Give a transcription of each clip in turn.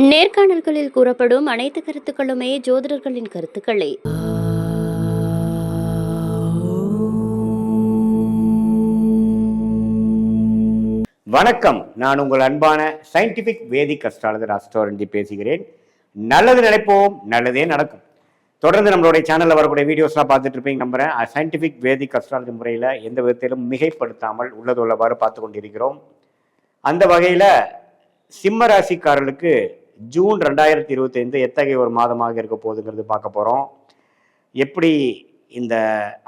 நேர்காணல்களில் கூறப்படும் அனைத்து கருத்துக்களுமே ஜோதிடர்களின் கருத்துக்களே. வணக்கம். நான் உங்கள் அன்பான சயின்டிபிக் வேதிக் அஸ்ட்ராலஜர் அஸ்ட்ரோரஞ்சி பேசுகிறேன். நல்லது நினைப்போம் நல்லதே நடக்கும். தொடர்ந்து நம்மளுடைய சேனலில் வரக்கூடிய வீடியோஸ்லாம் பார்த்துட்டு இருப்பீங்க நம்புறேன். சயின்டிபிக் வேதிக் அஸ்ட்ராலஜி முறையில் எந்த விதத்திலும் மிகைப்படுத்தாமல் உள்ளது உள்ளவாறு பார்த்து கொண்டிருக்கிறோம். அந்த வகையில் சிம்ம ராசிக்காரர்களுக்கு ஜூன் ரெண்டாயிரத்தி இருபத்தைந்து எத்தகைய ஒரு மாதமாக இருக்க போகுதுங்கிறது பார்க்க போகிறோம் எப்படி இந்த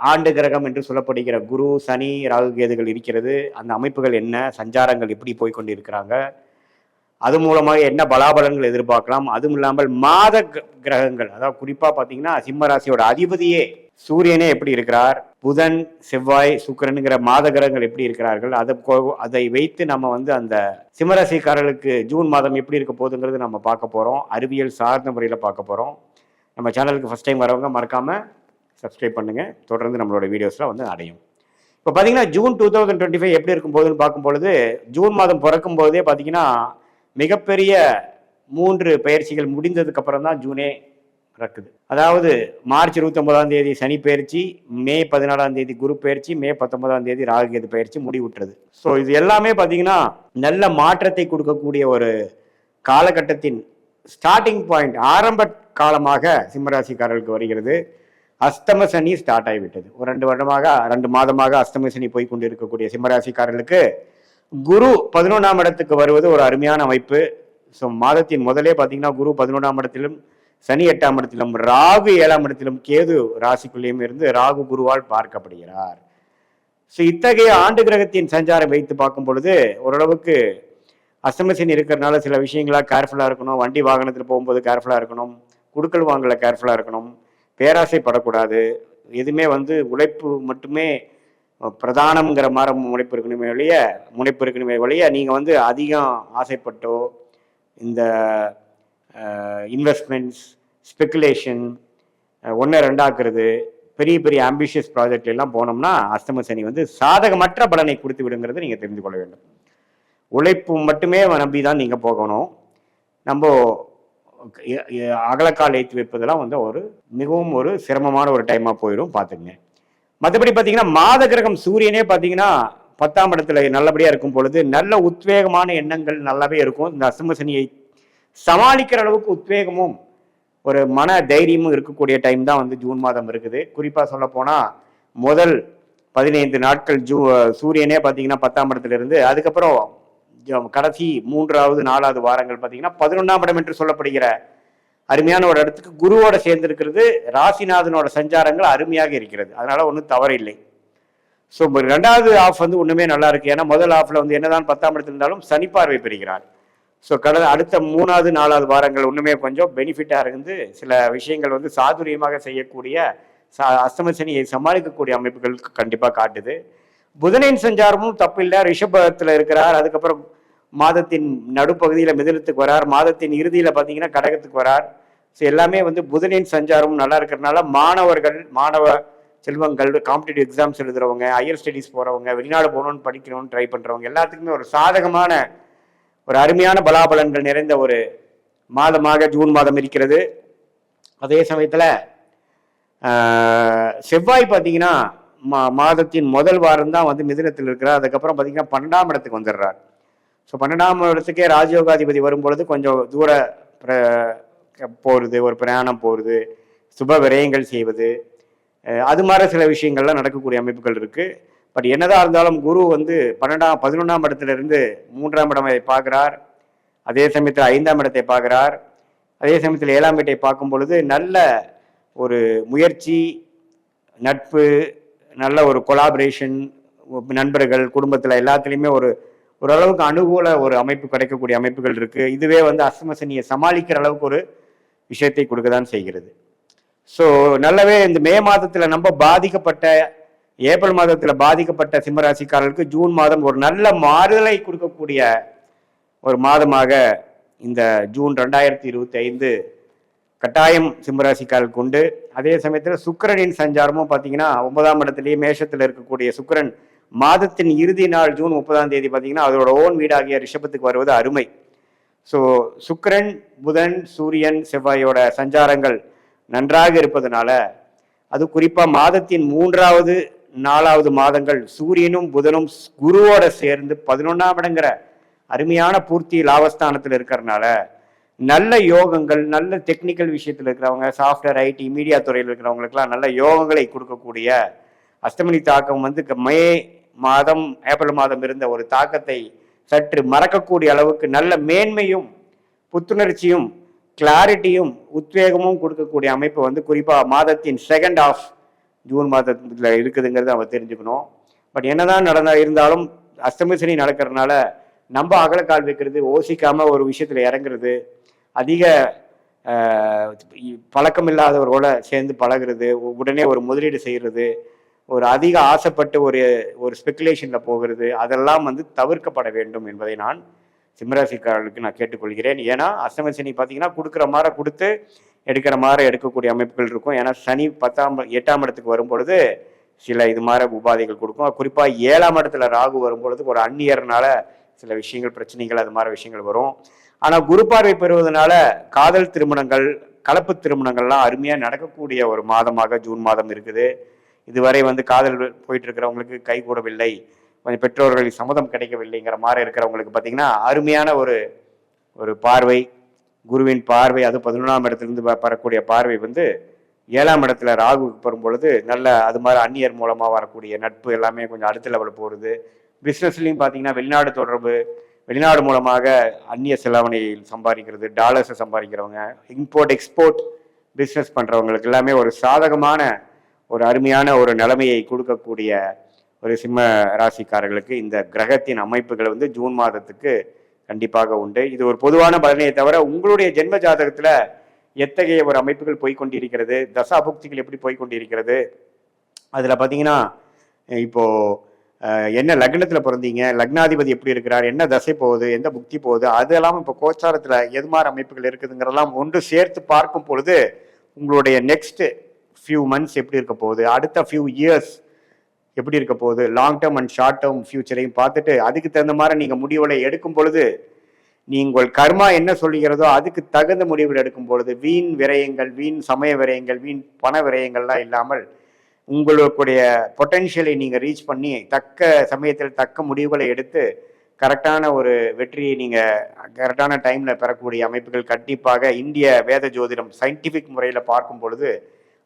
ஆண்டு கிரகம் என்று சொல்லப்படுகிற குரு சனி ராகு கேதுகள் இருக்கிறது அந்த அமைப்புகள் என்ன சஞ்சாரங்கள் எப்படி போய்கொண்டு இருக்கிறாங்க அது மூலமாக என்ன பலாபலன்கள் எதிர்பார்க்கலாம் அதுவும் இல்லாமல் மாத கிரகங்கள் அதாவது குறிப்பாக பார்த்தீங்கன்னா சிம்ம ராசியோட அதிபதியே சூரியனே எப்படி இருக்கிறார் புதன் செவ்வாய் சுக்கிரனுங்கிற மாத கிரகங்கள் எப்படி இருக்கிறார்கள் அதை அதை வைத்து நம்ம வந்து அந்த சிம்மராசிக்காரர்களுக்கு ஜூன் மாதம் எப்படி இருக்க போகுதுங்கிறது நம்ம பார்க்க போகிறோம் அறிவியல் சார்ந்த முறையில் பார்க்க போகிறோம் நம்ம சேனலுக்கு ஃபஸ்ட் டைம் வரவங்க மறக்காமல் சப்ஸ்கிரைப் பண்ணுங்கள் தொடர்ந்து நம்மளோட வீடியோஸ்லாம் வந்து அடையும். இப்போ பார்த்தீங்கன்னா June two thousand twenty five எப்படி இருக்கும் போதுன்னு பார்க்கும் பொழுது ஜூன் மாதம் பிறக்கும் போதே பார்த்தீங்கன்னா மிகப்பெரிய மூன்று பயிற்சிகள் முடிந்ததுக்கப்புறம் தான் ஜூனே நடக்குது அதாவது மார்ச் இருபத்தொன்பதாம் தேதி சனி பயிற்சி மே பதினாலாம் தேதி குரு பயிற்சி மே பத்தொன்பதாம் தேதி ராகுகேது பயிற்சி முடிவுற்றது. ஸோ இது எல்லாமே பார்த்தீங்கன்னா நல்ல மாற்றத்தை கொடுக்கக்கூடிய ஒரு காலகட்டத்தின் ஸ்டார்டிங் பாயிண்ட் ஆரம்ப காலமாக சிம்மராசிக்காரர்களுக்கு வருகிறது. அஸ்தம சனி ஸ்டார்ட் ஆகிவிட்டது. ஒரு ரெண்டு வருடமாக ரெண்டு மாதமாக அஸ்தம சனி போய் கொண்டு இருக்கக்கூடிய சிம்மராசிக்காரர்களுக்கு குரு பதினொன்றாம் இடத்துக்கு வருவது ஒரு அருமையான அமைப்பு. ஸோ மாதத்தின் முதலே பார்த்தீங்கன்னா குரு பதினொன்றாம் இடத்திலும் சனி எட்டாம் இடத்திலும் ராகு ஏழாம் இடத்திலும் கேது ராசிக்குள்ளேயும் இருந்து ராகு குருவால் பார்க்கப்படுகிறார். ஸோ இத்தகைய ஆண்டு கிரகத்தின் சஞ்சாரம் வைத்து பார்க்கும் பொழுது ஓரளவுக்கு அஸ்தமசனி இருக்கிறதுனால சில விஷயங்களா கேர்ஃபுல்லாக இருக்கணும். வண்டி வாகனத்தில் போகும்போது கேர்ஃபுல்லாக இருக்கணும். குடுக்கல் வாங்கல கேர்ஃபுல்லாக இருக்கணும். பேராசைப்படக்கூடாது எதுவுமே வந்து உழைப்பு மட்டுமே பிரதானம்ங்கிற மாதிரி முனைப்பு இருக்கணுமே வழிய முனைப்பு இருக்கணுமே வழிய நீங்கள் வந்து அதிகம் ஆசைப்பட்டோ இந்த இன்வெஸ்ட்மெண்ட்ஸ் ஸ்பெக்குலேஷன் ஒன்று ரெண்டாக்குறது பெரிய பெரிய ஆம்பிஷியஸ் ப்ராஜெக்ட் எல்லாம் போனோம்னா அஸ்தம சனி வந்து சாதகமற்ற பலனை கொடுத்து விடுங்கிறத நீங்கள் தெரிந்து கொள்ள வேண்டும். உழைப்பு மட்டுமே நம்பி தான் நீங்கள் போகணும். நம்ம அகலக்கால் ஏற்றி வைப்பதெல்லாம் வந்து ஒரு மிகவும் ஒரு சிரமமான ஒரு டைமாக போயிடும் பார்த்துக்குங்க. மற்றபடி பார்த்தீங்கன்னா மாத கிரகம் சூரியனே பார்த்தீங்கன்னா பத்தாம் இடத்துல நல்லபடியாக இருக்கும் பொழுது நல்ல உத்வேகமான எண்ணங்கள் நல்லாவே இருக்கும். இந்த அஸ்தம சனியை சமாளிக்கிற அளவுக்கு உத்வேகமும் ஒரு மன தைரியமும் இருக்கக்கூடிய டைம் தான் வந்து ஜூன் மாதம் இருக்குது. குறிப்பாக சொல்ல போனால் முதல் பதினைந்து நாட்கள் ஜூ சூரியனே பார்த்தீங்கன்னா பத்தாம் இடத்துலேருந்து அதுக்கப்புறம் ஜ- கடைசி மூன்றாவது நாலாவது வாரங்கள் பார்த்தீங்கன்னா பதினொன்றாம் இடம் என்று சொல்லப்படுகிற அருமையான ஒரு இடத்துக்கு குருவோட சேர்ந்திருக்கிறது ராசிநாதனோட சஞ்சாரங்கள் அருமையாக இருக்கிறது. அதனால ஒன்றும் தவறில்லை. ஸோ ரெண்டாவது ஆஃப் வந்து ஒன்றுமே நல்லா இருக்கு. ஏன்னா முதல் ஆஃப்ல வந்து என்னதான் பத்தாம் இடத்துல இருந்தாலும் சனி பார்வை பெறுகிறார். ஸோ கடந்த அடுத்த மூணாவது நாலாவது வாரங்கள் ஒன்றுமே கொஞ்சம் பெனிஃபிட்டாக இருந்து சில விஷயங்கள் வந்து சாதுரியமாக செய்யக்கூடிய சா அஸ்தமசனியை சமாளிக்கக்கூடிய அமைப்புகள் கண்டிப்பாக காட்டுது. புதனின் சஞ்சாரமும் தப்பில்லை. ரிஷபத்தில் இருக்கிறார். அதுக்கப்புறம் மாதத்தின் நடுப்பகுதியில் மிதனத்துக்கு வரார். மாதத்தின் இறுதியில் பார்த்தீங்கன்னா கடகத்துக்கு வரார். ஸோ எல்லாமே வந்து புதனின் சஞ்சாரமும் நல்லா இருக்கிறதுனால மாணவர்கள் மாணவ செல்வங்கள் காம்படிட்டிவ் எக்ஸாம்ஸ் எழுதுறவங்க ஹையர் ஸ்டடீஸ் போகிறவங்க வெளிநாடு போகணும்னு படிக்கணும்னு ட்ரை பண்ணுறவங்க எல்லாத்துக்குமே ஒரு சாதகமான ஒரு அருமையான பலாபலன்கள் நிறைந்த ஒரு மாதமாக ஜூன் மாதம் இருக்கிறது. அதே சமயத்தில் செவ்வாய் பார்த்தீங்கன்னா மா மாதத்தின் முதல் வாரம் தான் வந்து மிதினத்தில் இருக்கிறார். அதுக்கப்புறம் பார்த்தீங்கன்னா பன்னெண்டாம் இடத்துக்கு வந்துடுறார். ஸோ பன்னெண்டாம் இடத்துக்கே ராஜயோகாதிபதி வரும்பொழுது கொஞ்சம் தூர பிர- போகிறது ஒரு பிரயாணம் போகிறது சுப விரயங்கள் செய்வது அது மாதிரி சில விஷயங்கள்லாம் நடக்கக்கூடிய அமைப்புகள் இருக்குது பட் என்னதான் இருந்தாலும் குரு வந்து பன்னெண்டாம் பதினொன்றாம் இடத்துல இருந்து மூன்றாம் இடத்தை பார்க்குறார். அதே சமயத்தில் ஐந்தாம் இடத்தை பார்க்குறார். அதே சமயத்தில் ஏழாம் வீட்டை பார்க்கும் பொழுது நல்ல ஒரு முயற்சி நட்பு நல்ல ஒரு கொலாபரேஷன் நண்பர்கள் குடும்பத்தில் எல்லாத்துலேயுமே ஒரு ஓரளவுக்கு அனுகூல ஒரு அமைப்பு கிடைக்கக்கூடிய அமைப்புகள் இருக்குது இதுவே வந்து அஸ்தமசனியை சமாளிக்கிற அளவுக்கு ஒரு விஷயத்தை கொடுக்க தான் செய்கிறது. ஸோ நல்லாவே இந்த மே மாதத்தில் நம்ம பாதிக்கப்பட்ட ஏப்ரல் மாதத்தில் பாதிக்கப்பட்ட சிம்மராசிக்காரர்களுக்கு ஜூன் மாதம் ஒரு நல்ல மாறுதலை கொடுக்கக்கூடிய ஒரு மாதமாக இந்த ஜூன் ரெண்டாயிரத்தி இருபத்தி ஐந்து கட்டாயம் சிம்மராசிக்காரர்களுக்கு உண்டு. அதே சமயத்தில் சுக்கிரனின் சஞ்சாரமும் பார்த்தீங்கன்னா ஒன்பதாம் இடத்துலேயே மேஷத்தில் இருக்கக்கூடிய சுக்கரன் மாதத்தின் இறுதி நாள் ஜூன் முப்பதாம் தேதி பார்த்தீங்கன்னா அதோட ஓன் வீடாகிய ரிஷபத்துக்கு வருவது அருமை. ஸோ சுக்கரன் புதன் சூரியன் செவ்வாயோட சஞ்சாரங்கள் நன்றாக இருப்பதனால அது குறிப்பாக மாதத்தின் மூன்றாவது நாலாவது மாதங்கள் சூரியனும் புதனும் குருவோட சேர்ந்து பதினொன்றாம் இடங்கிற அருமையான பூர்த்தி லாபஸ்தானத்தில் இருக்கிறனால நல்ல யோகங்கள் நல்ல டெக்னிக்கல் விஷயத்தில் இருக்கிறவங்க சாஃப்ட்வேர் ஐடி மீடியா துறையில் இருக்கிறவங்களுக்கெல்லாம் நல்ல யோகங்களை கொடுக்கக்கூடிய அஷ்டமணி தாக்கம் வந்து க- மே மாதம் ஏப்ரல் மாதம் இருந்த ஒரு தாக்கத்தை சற்று மறக்கக்கூடிய அளவுக்கு நல்ல மேன்மையும் புத்துணர்ச்சியும் கிளாரிட்டியும் உத்வேகமும் கொடுக்கக்கூடிய அமைப்பு வந்து குறிப்பாக மாதத்தின் செகண்ட் ஆஃப் ஜூன் மாதத்தில் இருக்குதுங்கிறத நம்ம தெரிஞ்சுக்கணும். பட் என்னதான் நடந்தா இருந்தாலும் அஷ்டமி சனி நடக்கிறதுனால நம்ம அகலக்கால் வைக்கிறது ஓசிக்காமல் ஒரு விஷயத்தில் இறங்குறது அதிக பழக்கம் இல்லாதவரோட சேர்ந்து பழகுறது உடனே ஒரு முதலீடு செய்கிறது ஒரு அதிக ஆசைப்பட்டு ஒரு ஒரு ஸ்பெகுலேஷன்ல போகிறது அதெல்லாம் வந்து தவிர்க்கப்பட வேண்டும் என்பதை நான் சிம்மராசிக்காரர்களுக்கு நான் கேட்டுக்கொள்கிறேன். ஏன்னா அஸ்தமசனி பார்த்தீங்கன்னா கொடுக்குற மாதிரி கொடுத்து எடுக்கிற மாதிரி எடுக்கக்கூடிய அமைப்புகள் இருக்கும். ஏன்னா சனி பத்தாம் எட்டாம் இடத்துக்கு வரும்பொழுது சில இது மாதிரி உபாதைகள் கொடுக்கும். குறிப்பாக ஏழாம் இடத்துல ராகு வரும்பொழுது ஒரு அந்நியர்னால சில விஷயங்கள் பிரச்சனைகள் அது மாதிரி விஷயங்கள் வரும். ஆனால் குரு பார்வை பெறுவதனால காதல் திருமணங்கள் கலப்பு திருமணங்கள்லாம் அருமையாக நடக்கக்கூடிய ஒரு மாதமாக ஜூன் மாதம் இருக்குது. இதுவரை வந்து காதல் போயிட்டு இருக்கிறவங்களுக்கு கை கூடவில்லை. கொஞ்சம் பெற்றோர்களின் சம்மதம் கிடைக்கவில்லைங்கிற மாதிரி இருக்கிறவங்களுக்கு பார்த்தீங்கன்னா அருமையான ஒரு ஒரு பார்வை குருவின் பார்வை அது பதினொன்றாம் இடத்திலிருந்து வரக்கூடிய பார்வை வந்து ஏழாம் இடத்துல ராகுவுக்கு வரும் பொழுது நல்ல அது மாதிரி அந்நியர் மூலமாக வரக்கூடிய நட்பு எல்லாமே கொஞ்சம் அடுத்த லெவலில் போகிறது பிஸ்னஸ்லையும் பார்த்தீங்கன்னா வெளிநாடு தொடர்பு வெளிநாடு மூலமாக அந்நிய செலாவணி சம்பாதிக்கிறது டாலர்ஸை சம்பாதிக்கிறவங்க இம்போர்ட் எக்ஸ்போர்ட் பிஸ்னஸ் பண்ணுறவங்களுக்கு எல்லாமே ஒரு சாதகமான ஒரு அருமையான ஒரு நிலைமையை கொடுக்கக்கூடிய ஒரு சிம்ம ராசிக்காரர்களுக்கு இந்த கிரகத்தின் அமைப்புகள் வந்து ஜூன் மாதத்துக்கு கண்டிப்பாக உண்டு. இது ஒரு பொதுவான பலனையை தவிர உங்களுடைய ஜென்ம ஜாதகத்துல எத்தகைய ஒரு அமைப்புகள் போய்க்கொண்டிருக்கிறது தசாபுக்திகள் எப்படி போய்க்கொண்டிருக்கிறது அதில் பார்த்தீங்கன்னா இப்போ என்ன லக்னத்தில் பிறந்தீங்க லக்னாதிபதி எப்படி இருக்கிறார் என்ன தசை போகுது எந்த புக்தி போகுது அதெல்லாம் இப்போ கோச்சாரத்தில் எது மாதிரி அமைப்புகள் இருக்குதுங்கிறதெல்லாம் ஒன்று சேர்த்து பார்க்கும் பொழுது உங்களுடைய நெக்ஸ்ட் ஃபியூ மந்த்ஸ் எப்படி இருக்க போகுது அடுத்த ஃபியூ இயர்ஸ் எப்படி இருக்க போகுது? Long term and short term ஃபியூச்சரையும் பார்த்துட்டு அதுக்கு தகுந்த மாதிரி நீங்கள் முடிவுகளை எடுக்கும் பொழுது நீங்கள் கர்மா என்ன சொல்லுகிறதோ அதுக்கு தகுந்த முடிவுகள் எடுக்கும் பொழுது வீண் விரயங்கள் வீண் சமய விரயங்கள் வீண் பண விரயங்கள்லாம் இல்லாமல் உங்களுடைய பொட்டென்ஷியலை நீங்கள் ரீச் பண்ணி தக்க சமயத்தில் தக்க முடிவுகளை எடுத்து கரெக்டான ஒரு வெற்றியை நீங்கள் கரெக்டான டைமில் பெறக்கூடிய அமைப்புகள் கண்டிப்பாக இந்திய வேத ஜோதிடம் சயின்டிஃபிக் முறையில் பார்க்கும் பொழுது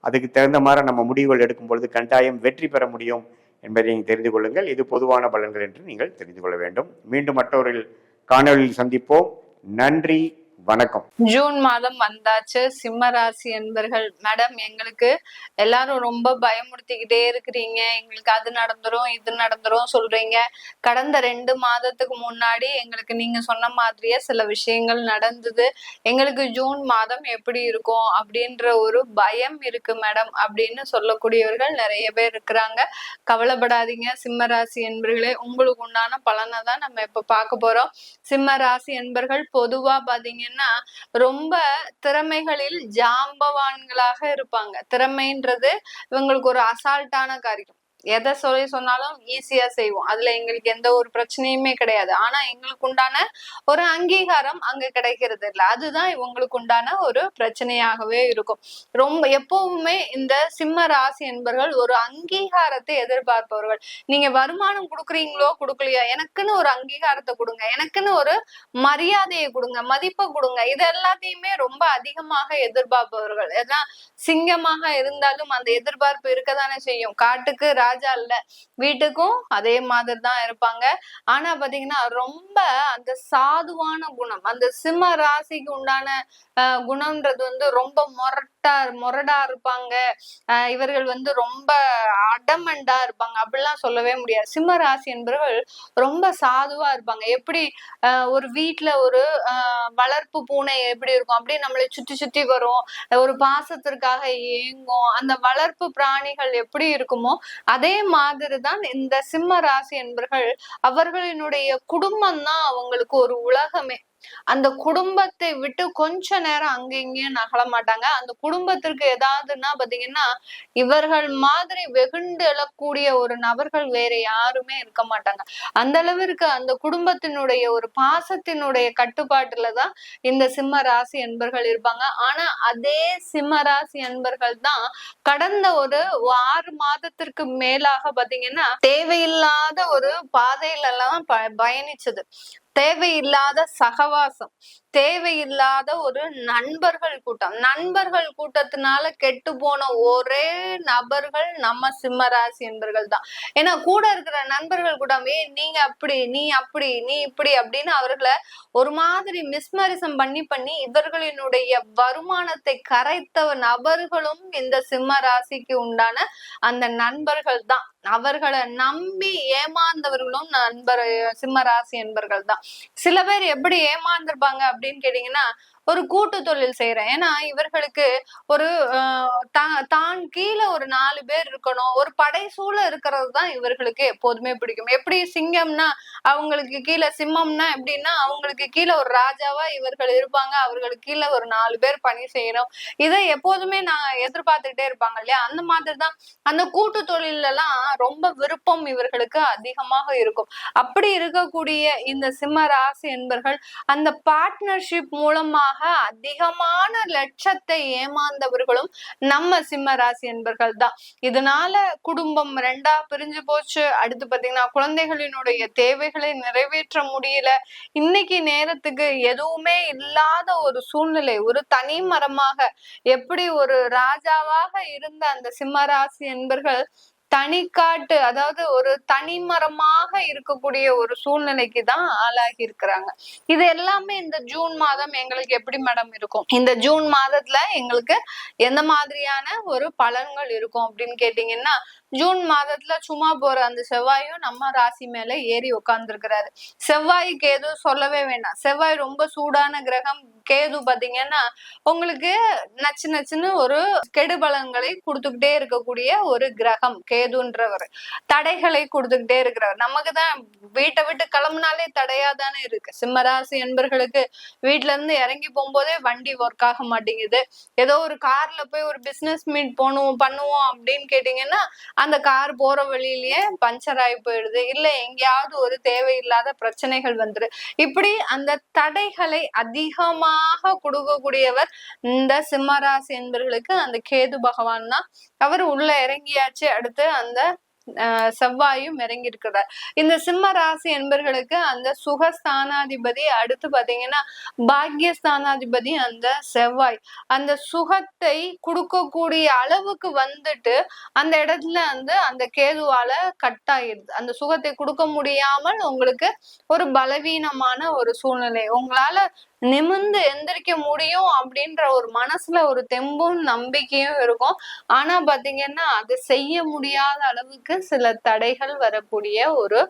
அதுக்கு தகுந்த மாதிரி நம்ம முடிவுகள் எடுக்கும் பொழுது கட்டாயம் வெற்றி பெற முடியும். என்பதை நீங்கள் தெரிந்து கொள்ளுங்கள். இது பொதுவான பலன்கள் என்று நீங்கள் தெரிந்து கொள்ள வேண்டும். மீண்டும் மற்றவர்கள் காணொலியில் சந்திப்போம். நன்றி. வணக்கம். ஜூன் மாதம் வந்தாச்சு. சிம்ம ராசி என்பர்கள் மேடம் எங்களுக்கு எல்லாரும் ரொம்ப பயமுறுத்திக்கிட்டே இருக்கிறீங்க. எங்களுக்கு அது நடந்துரும் இது நடந்துரும் சொல்றீங்க. கடந்த ரெண்டு மாதத்துக்கு முன்னாடி எங்களுக்கு நீங்க சொன்ன மாதிரியே சில விஷயங்கள் நடந்தது. எங்களுக்கு ஜூன் மாதம் எப்படி இருக்கும் அப்படின்ற ஒரு பயம் இருக்கு மேடம் அப்படின்னு சொல்லக்கூடியவர்கள் நிறைய பேர் இருக்கிறாங்க. கவலைப்படாதீங்க சிம்ம ராசி என்பர்களே. உங்களுக்கு உண்டான பலனை தான் நம்ம இப்ப பார்க்க போறோம். சிம்ம ராசி என்பர்கள் பொதுவா பாத்தீங்கன்னா ரொம்ப திறமைகளில் ஜாம்பவான்களாக இருப்பாங்க. திறமைன்றது இவங்களுக்கு ஒரு அசால்ட்டான காரியம். எதை சொல்லி சொன்னாலும் ஈஸியா செய்வோம். அதுல எங்களுக்கு எந்த ஒரு பிரச்சனையுமே கிடையாது. ஆனா எங்களுக்கு உண்டான ஒரு அங்கீகாரம் அங்க கிடைக்கிறது இல்ல. அதுதான் இவங்களுக்கு உண்டான ஒரு பிரச்சனையாகவே இருக்கும். ரொம்ப எப்பவுமே இந்த சிம்ம ராசி என்பவர்கள் ஒரு அங்கீகாரத்தை எதிர்பார்ப்பவர்கள். நீங்க வருமானம் கொடுக்குறீங்களோ கொடுக்கலையோ எனக்குன்னு ஒரு அங்கீகாரத்தை கொடுங்க. எனக்குன்னு ஒரு மரியாதையை கொடுங்க மதிப்பை கொடுங்க. இது எல்லாத்தையுமே ரொம்ப அதிகமாக எதிர்பார்ப்பவர்கள். எல்லாம் சிங்கமாக இருந்தாலும் அந்த எதிர்பார்ப்பு இருக்கதானே செய்யும். காட்டுக்கு ராஜா இல்ல. வீட்டுக்கும் அதே மாதிரி தான் இருப்பாங்க. ஆனா பாத்தீங்கன்னா ரொம்ப அந்த சாதுவான குணம் அந்த சிம்ம ராசிக்கு உண்டான ஆஹ், குணம்ன்றது வந்து ரொம்ப மொரட்டா மொரடா இருப்பாங்க. இவர்கள் வந்து ரொம்ப அடமண்டா இருப்பாங்க. அப்படிலாம் சொல்லவே முடியாது. சிம்ம ராசி என்பவர்கள் ரொம்ப சாதுவா இருப்பாங்க. எப்படி ஒரு வீட்டுல ஒரு வளர்ப்பு பூனை எப்படி இருக்கும்? அப்படியே நம்மளை சுத்தி சுத்தி வரும். ஒரு பாசத்திற்காக ஏங்கும் அந்த வளர்ப்பு பிராணிகள் எப்படி இருக்குமோ அதே மாதிரிதான் இந்த சிம்ம ராசி என்பர்கள் அவர்களினுடைய குடும்பம் தான் அவங்களுக்கு ஒரு உலகமே. அந்த குடும்பத்தை விட்டு கொஞ்ச நேரம் அங்க இங்கேயும் நகல மாட்டாங்க. அந்த குடும்பத்திற்கு ஏதாவதுன்னா பாத்தீங்கன்னா இவர்கள் மாதிரி வெகுண்டு எழக்கூடிய ஒரு நபர்கள் வேற யாருமே இருக்க மாட்டாங்க. அந்த அளவிற்கு அந்த குடும்பத்தினுடைய ஒரு பாசத்தினுடைய கட்டுப்பாட்டுலதான் இந்த சிம்ம ராசி என்பர்கள் இருப்பாங்க. ஆனா அதே சிம்ம ராசி என்பர்கள் தான் கடந்த ஒரு ஆறு மாதத்திற்கு மேலாக பாத்தீங்கன்னா தேவையில்லாத ஒரு பாதையில எல்லாம் ப- பயணிச்சது. தேவையில்லாத சகவாசம். தேவையில்லாத ஒரு நண்பர்கள் கூட்டம். நண்பர்கள் கூட்டத்தினால கெட்டு போன ஒரே நபர்கள் நம்ம சிம்மராசி என்பர்கள் தான். ஏன்னா கூட இருக்கிற நண்பர்கள் கூட்டம் ஏ நீங்க அப்படி நீ அப்படி நீ இப்படி அப்படின்னு அவர்களை ஒரு மாதிரி மிஸ்மரிசம் பண்ணி பண்ணி இவர்களினுடைய வருமானத்தை கரைத்த நபர்களும் இந்த சிம்ம ராசிக்கு உண்டான அந்த நண்பர்கள் தான். அவர்களை நம்பி ஏமாந்தவர்களும் நண்பர் சிம்ம ராசி என்பர்கள் தான். சில பேர் எப்படி ஏமாந்திருப்பாங்க அப்படின்னு கேட்டீங்கன்னா ஒரு கூட்டு தொழில் செய்யறேன் ஏன்னா இவர்களுக்கு ஒரு தான் கீழே ஒரு நாலு பேர் இருக்கணும். ஒரு படைசூழ இருக்கிறது தான் இவர்களுக்கு எப்போதுமே பிடிக்கும். எப்படி சிங்கம்னா அவங்களுக்கு கீழே சிம்மம்னா எப்படின்னா அவங்களுக்கு கீழே ஒரு ராஜாவா இவர்கள் இருப்பாங்க. அவர்களுக்கு கீழே ஒரு நாலு பேர் பணி செய்யணும். இதை எப்போதுமே நான் எதிர்பார்த்துக்கிட்டே இருப்பாங்க இல்லையா? அந்த மாதிரி தான் அந்த கூட்டு தொழில்ல எல்லாம் ரொம்ப விருப்பம் இவர்களுக்கு அதிகமாக இருக்கும். அப்படி இருக்கக்கூடிய இந்த சிம்ம ராசி என்பர்கள் அந்த பார்ட்னர்ஷிப் மூலமாக அதிகமான லட்சத்தை ஏமாந்தவர்களும் நம்ம சிம்ம ராசி என்பர்கள் தான் இதனால குடும்பம் ரெண்டா பிரிஞ்சு போச்சு. அடுத்து பாத்தீங்கன்னா குழந்தைகளினுடைய தேவைகளை நிறைவேற்ற முடியல. இன்னைக்கு நேரத்துக்கு எதுவுமே இல்லாத ஒரு சூழ்நிலை ஒரு தனி மரமாக எப்படி ஒரு ராஜாவாக இருந்த அந்த சிம்ம ராசி என்பர்கள் தனிக்காட்டு அதாவது ஒரு தனிமரமாக இருக்கக்கூடிய ஒரு சூழ்நிலைக்கு தான் ஆளாகி இருக்கிறாங்க இது எல்லாமே இந்த ஜூன் மாதம் எங்களுக்கு எப்படி மேடம் இருக்கும்? இந்த ஜூன் மாதத்துல எங்களுக்கு எந்த மாதிரியான ஒரு பலன்கள் இருக்கும் அப்படின்னு கேட்டீங்கன்னா ஜூன் மாதத்துல சும்மா போற அந்த செவ்வாயும் நம்ம ராசி மேல ஏறி உட்கார்ந்துருக்கிறாரு செவ்வாய்க்கு எதுவும் சொல்லவே வேண்டாம் செவ்வாய் ரொம்ப சூடான கிரகம் கேது பாத்தீங்கன்னா உங்களுக்கு நச்சு நச்சுன்னு ஒரு கெடுபலங்களை கொடுத்துக்கிட்டே இருக்கக்கூடிய ஒரு கிரகம் கேதுன்றவர். தடைகளை கொடுத்துக்கிட்டே இருக்கிறவர். நமக்கு தான் வீட்டை விட்டு கிளம்புனாலே தடையா தானே இருக்கு. சிம்மராசி என்பர்களுக்கு வீட்டுல இருந்து இறங்கி போகும்போதே வண்டி ஒர்க் ஆக மாட்டேங்குது. ஏதோ ஒரு கார்ல போய் ஒரு பிசினஸ் மீட் போகணும் பண்ணுவோம் அப்படின்னு கேட்டீங்கன்னா அந்த கார் போற வழியிலேயே பஞ்சர் ஆகி போயிடுது. இல்ல எங்கேயாவது ஒரு தேவையில்லாத பிரச்சனைகள் வந்துரு. இப்படி அந்த தடைகளை அதிகமா அதிகமாக கொடுக்கக்கூடியவர் இந்த சிம்மராசி என்பர்களுக்கு அந்த கேது பகவான் தான். அவர் உள்ள இறங்கியாச்சு. அடுத்து அந்த செவ்வாயும் இறங்கி இருக்கிறார் இந்த சிம்ம ராசி என்பர்களுக்கு அந்த சுகஸ்தானாதிபதி அடுத்து பாத்தீங்கன்னா பாக்யஸ்தானாதிபதி அந்த செவ்வாய். அந்த சுகத்தை கொடுக்கக்கூடிய அளவுக்கு வந்துட்டு அந்த இடத்துல வந்து அந்த கேதுவால கட் ஆயிடுது அந்த சுகத்தை கொடுக்க முடியாமல் உங்களுக்கு ஒரு பலவீனமான ஒரு சூழ்நிலை. உங்களால நிமிர்ந்து எந்திரிக்க முடியும் அப்படின்ற ஒரு மனசுல ஒரு தெம்பும் நம்பிக்கையும் இருக்கும். ஆனா பாத்தீங்கன்னா அது செய்ய முடியாத அளவுக்கு சில தடைகள் வரக்கூடிய ஒரு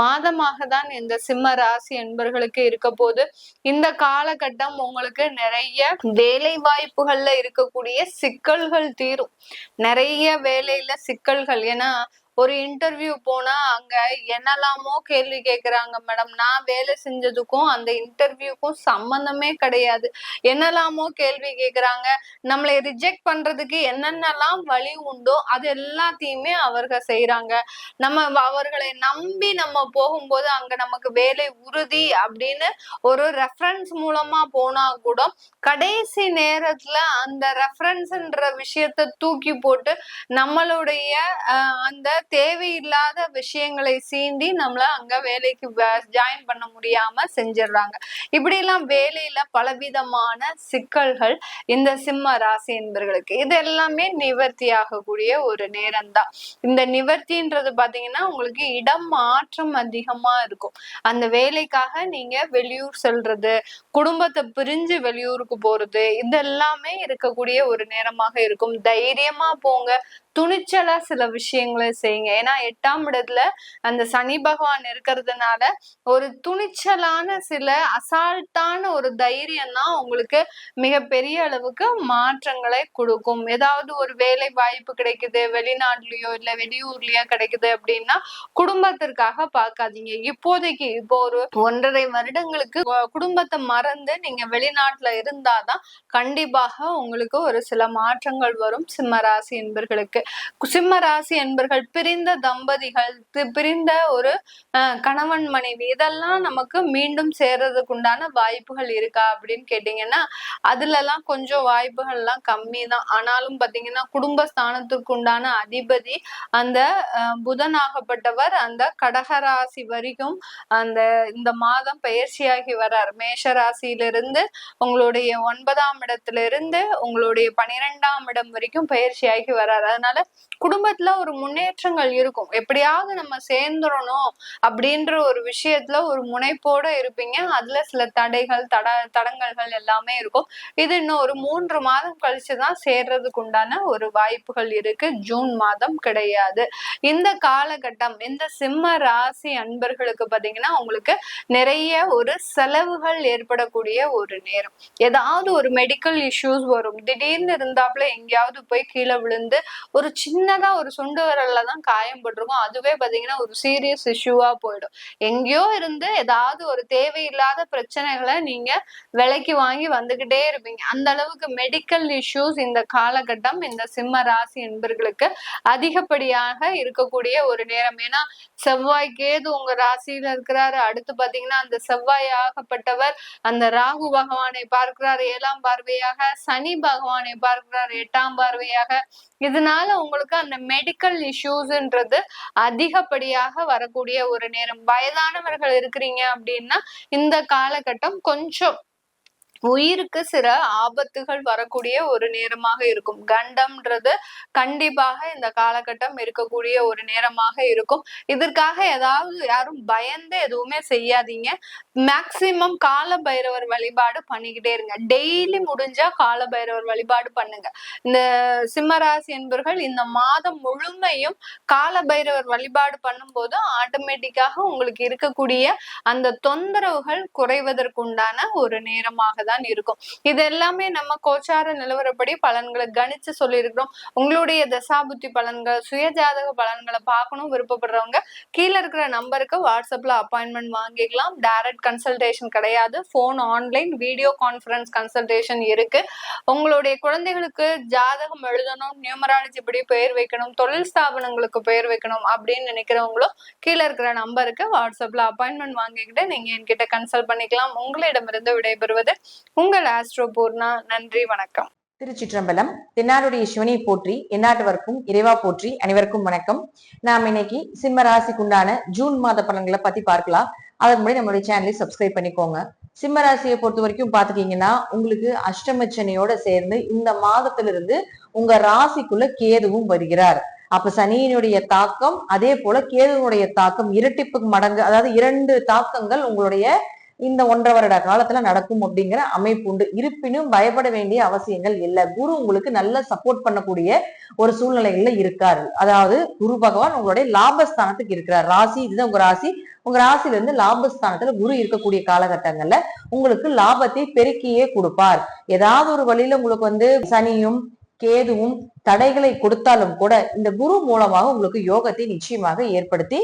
மாதமாக தான் இந்த சிம்ம ராசி என்பர்களுக்கு இருக்க போது இந்த காலகட்டம் உங்களுக்கு நிறைய வேலை வாய்ப்புகள்ல இருக்கக்கூடிய சிக்கல்கள் தீரும். நிறைய வேலையில சிக்கல்கள். ஏன்னா ஒரு இன்டர்வியூ போனா அங்க என்னெல்லாமோ கேள்வி கேக்குறாங்க மேடம் நான் வேலை செஞ்சதுக்கும் அந்த இன்டர்வியூக்கும் சம்பந்தமே கிடையாது. என்னெல்லாமோ கேள்வி கேக்குறாங்க. நம்மளை ரிஜெக்ட் பண்றதுக்கு என்னென்னலாம் வழி உண்டோ அது எல்லாத்தையுமே அவர்கள் செய்யறாங்க நம்ம அவர்களை நம்பி நம்ம போகும்போது அங்க நமக்கு வேலை உறுதி அப்படின்னு ஒரு ரெஃபரன்ஸ் மூலமா போனா கூட கடைசி நேரத்துல அந்த ரெஃபரன்ஸ்ன்ற விஷயத்த தூக்கி போட்டு நம்மளுடைய அந்த தேவையில்லாத விஷயங்களை சீண்டி நம்மள அங்க வேலைக்கு ஜாயின் பண்ண முடியாம செஞ்சிடுறாங்க இப்படி எல்லாம் வேலையில பலவிதமான சிக்கல்கள் இந்த சிம்ம ராசி என்பர்களுக்கு. இது எல்லாமே நிவர்த்தி ஆகக்கூடிய ஒரு நேரம் தான் இந்த நிவர்த்தின்றது பாத்தீங்கன்னா உங்களுக்கு இடம் மாற்றம் அதிகமா இருக்கும். அந்த வேலைக்காக நீங்க வெளியூர் செல்றது குடும்பத்தை பிரிஞ்சு வெளியூருக்கு போறது இது எல்லாமே இருக்கக்கூடிய ஒரு நேரமாக இருக்கும். தைரியமா போங்க. துணிச்சலா சில விஷயங்களை செய்யுங்க. ஏன்னா எட்டாம் இடத்துல அந்த சனி பகவான் இருக்கிறதுனால ஒரு துணிச்சலான சில அசால்ட்டான ஒரு தைரியம் தான் உங்களுக்கு மிகப்பெரிய அளவுக்கு மாற்றங்களை கொடுக்கும். ஏதாவது ஒரு வேலை வாய்ப்பு கிடைக்குது வெளிநாட்டுலயோ இல்ல வெளியூர்லயோ கிடைக்குது அப்படின்னா குடும்பத்திற்காக பார்க்காதீங்க. இப்போதைக்கு இப்போ ஒரு ஒன்றரை வருடங்களுக்கு குடும்பத்தை மறந்து நீங்க வெளிநாட்டுல இருந்தாதான் கண்டிப்பாக உங்களுக்கு ஒரு சில மாற்றங்கள் வரும். சிம்மராசி என்பர்களுக்கு. இருக்கு சிம்ம ராசி என்பர்கள் பிரிந்த தம்பதிகள் பிரிந்த ஒரு கணவன் மனைவி இதெல்லாம் நமக்கு மீண்டும் சேர்றதுக்கு உண்டான வாய்ப்புகள் இருக்கா அப்படின்னு கேட்டீங்கன்னா அதுல எல்லாம் கொஞ்சம் வாய்ப்புகள் எல்லாம் கம்மி தான் ஆனாலும் பாத்தீங்கன்னா குடும்பஸ்தானத்திற்கு உண்டான அதிபதி அந்த அஹ், புதனாகப்பட்டவர் அந்த கடகராசி வரைக்கும் அந்த இந்த மாதம் பயிற்சியாகி வர்றார் மேஷ ராசியிலிருந்து உங்களுடைய ஒன்பதாம் இடத்துல இருந்து உங்களுடைய பனிரெண்டாம் இடம் வரைக்கும் பயிற்சியாகி வர்றார் அதனால அதனால குடும்பத்துல ஒரு முன்னேற்றங்கள் இருக்கும். எப்படியாவது நம்ம சேர்ந்துடணும் அப்படின்ற ஒரு விஷயத்துல ஒரு முனைப்போட இருப்பீங்க. அதுல சில தடைகள் தட தடங்கல்கள் எல்லாமே இருக்கும். இது இன்னும் ஒரு மூன்று மாதம் கழிச்சுதான் சேர்றதுக்கு உண்டான ஒரு வாய்ப்புகள் இருக்கு. ஜூன் மாதம் கிடையாது. இந்த காலகட்டம் இந்த சிம்ம ராசி அன்பர்களுக்கு பாத்தீங்கன்னா உங்களுக்கு நிறைய ஒரு செலவுகள் ஏற்படக்கூடிய ஒரு நேரம். ஏதாவது ஒரு மெடிக்கல் இஷ்யூஸ் வரும். திடீர்னு இருந்தாப்புல எங்கேயாவது போய் கீழே விழுந்து ஒரு சின்ன சின்னதா ஒரு சுண்டு விரல்ல தான் காயம் பட்டிருக்கும். அதுவே பாத்தீங்கன்னா ஒரு சீரியஸ் இஷ்யூவா போயிடும். எங்கேயோ இருந்து ஏதாவது ஒரு தேவையில்லாத பிரச்சனைகளை நீங்க விலைக்கு வாங்கி வந்துகிட்டே இருப்பீங்க. அந்த அளவுக்கு மெடிக்கல் இஷ்யூஸ் இந்த காலகட்டம் இந்த சிம்ம ராசி என்பர்களுக்கு அதிகப்படியாக இருக்கக்கூடிய ஒரு நேரம். ஏன்னா செவ்வாய் கேது உங்க ராசியில இருக்கிறாரு. அடுத்து பாத்தீங்கன்னா அந்த செவ்வாய் ஆகப்பட்டவர் அந்த ராகு பகவானை பார்க்கிறார். ஏழாம் பார்வையாக சனி பகவானை பார்க்கிறார். எட்டாம் பார்வையாக. இதனால உங்களுக்கு அந்த மெடிக்கல் இஷ்யூஸ்ன்றது அதிகப்படியாக வரக்கூடிய ஒரு நேரம். வயதானவர்கள் இருக்கிறீங்க அப்படின்னா இந்த காலகட்டம் கொஞ்சம் உயிருக்கு சில ஆபத்துகள் வரக்கூடிய ஒரு நேரமாக இருக்கும். கண்டம்ன்றது கண்டிப்பாக இந்த காலகட்டம் இருக்கக்கூடிய ஒரு நேரமாக இருக்கும். இதற்காக ஏதாவது யாரும் பயந்து எதுவுமே செய்யாதீங்க. மேக்சிமம் கால பைரவர் வழிபாடு பண்ணிக்கிட்டே இருங்க. டெய்லி முடிஞ்சா கால பைரவர் வழிபாடு பண்ணுங்க. இந்த சிம்மராசி என்பவர்கள் இந்த மாதம் முழுமையும் கால பைரவர் வழிபாடு பண்ணும்போது ஆட்டோமேட்டிக்காக உங்களுக்கு இருக்கக்கூடிய அந்த தொந்தரவுகள் குறைவதற்குண்டான ஒரு நேரமாக தான் இருக்கும். இது எல்லாமே நம்ம கோச்சார நிலவரப்படி பலன்களை கணிச்சு சொல்லியிருக்கிறோம். உங்களுடைய தசாபுத்தி பலன்கள் சுயஜாதக பலன்களை பார்க்கணும் விருப்பப்படுறவங்க கீழே இருக்கிற நம்பருக்கு வாட்ஸ்அப்ல அப்பாயின்மெண்ட் வாங்கிக்கலாம். டைரக்ட் கன்சல்டேஷன் கிடையாது. Phone online video conference consultation இருக்கு. உங்களுடைய குழந்தைகளுக்கு ஜாதகம் எழுதணும் நியூமராலஜி படி பெயர் வைக்கணும் தொழில் ஸ்தாபனங்களுக்கு பெயர் வைக்கணும் அப்படின்னு நினைக்கிறவங்களும் கீழே இருக்கிற நம்பருக்கு வாட்ஸ்அப்ல அப்பாயின்மெண்ட் வாங்கிக்கிட்டு நீங்க என்கிட்ட கன்சல்ட் பண்ணிக்கலாம். உங்களிடமிருந்து விடைபெறுவது உங்கள் ஆஸ்ட்ரோ பூர்ணா நன்றி வணக்கம். திருச்சிற்றம்பலம் தென்னாருடைய சிவனை போற்றி எந்நாட்டவர்க்கும் இறைவா போற்றி அனைவருக்கும் வணக்கம். நாம் இன்னைக்கு சிம்ம ராசிக்குண்டான ஜூன் மாத பலன்களை பத்தி பார்க்கலாம். அதன் முன்னாடி நம்மளுடைய சேனலை சப்ஸ்கிரைப் பண்ணிக்கோங்க. சிம்ம ராசியை பொறுத்த வரைக்கும் பாத்துட்டீங்கன்னா உங்களுக்கு அஷ்டமச்சனையோட சேர்ந்து இந்த மாதத்திலிருந்து உங்க ராசிக்குள்ள கேதுவும் வருகிறார். அப்ப சனியினுடைய தாக்கம் அதே போல கேதுவனுடைய தாக்கம் இரட்டிப்பு மடங்கு அதாவது இரண்டு தாக்கங்கள் உங்களுடைய இந்த ஒன்றரை வருட காலத்துல நடக்கும் அப்படிங்கிற அமைப்பு உண்டு. இருப்பினும் பயப்பட வேண்டிய அவசியங்கள் இல்லை. குரு உங்களுக்கு நல்ல சப்போர்ட் பண்ணக்கூடிய ஒரு சூழ்நிலைகள்ல இருக்காரு. அதாவது குரு பகவான் உங்களுடைய லாபஸ்தானத்துக்கு இருக்கிறார். ராசி இதுதான் உங்க ராசி. உங்க ராசில இருந்து லாபஸ்தானத்துல குரு இருக்கக்கூடிய காலகட்டங்கள்ல உங்களுக்கு லாபத்தை பெருக்கியே கொடுப்பார். ஏதாவது ஒரு வழியில உங்களுக்கு வந்து சனியும் கேதுவும் தடைகளை கொடுத்தாலும் கூட இந்த குரு மூலமாக உங்களுக்கு யோகத்தை நிச்சயமாக ஏற்படுத்தி